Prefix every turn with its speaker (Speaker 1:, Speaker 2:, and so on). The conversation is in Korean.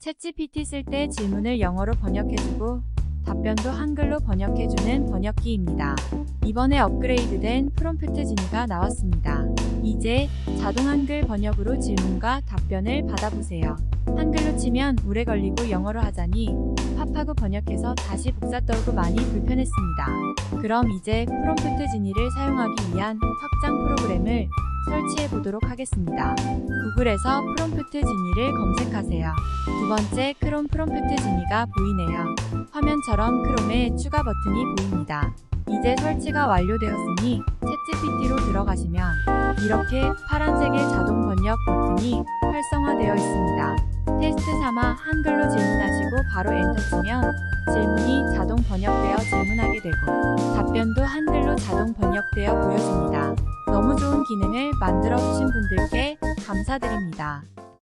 Speaker 1: 챗GPT 쓸 때 질문을 영어로 번역해주고 답변도 한글로 번역해주는 번역기입니다. 이번에 업그레이드된 프롬프트 지니가 나왔습니다. 이제 자동 한글 번역으로 질문과 답변을 받아보세요. 한글로 치면 오래 걸리고 영어로 하자니 팝하고 번역해서 다시 복사 떨고 많이 불편했습니다. 그럼 이제 프롬프트 지니를 사용하기 위한 확장 프로그램을 설치해 보도록 하겠습니다. 구글에서 프롬프트 지니를 검색하세요. 두 번째 크롬 프롬프트 지니가 보이네요. 화면처럼 크롬에 추가 버튼이 보입니다. 이제 설치가 완료되었으니 챗GPT로 들어가시면 이렇게 파란색의 자동 번역 버튼이 활성화되어 있습니다. 테스트 삼아 한글로 질문하시고 바로 엔터 치면 질문이 자동 번역되어 질문하게 되고 답변도 한글로 자동 번역되어 보여집니다. 너무 좋은 기능을 만들어 주신 분들께 감사드립니다.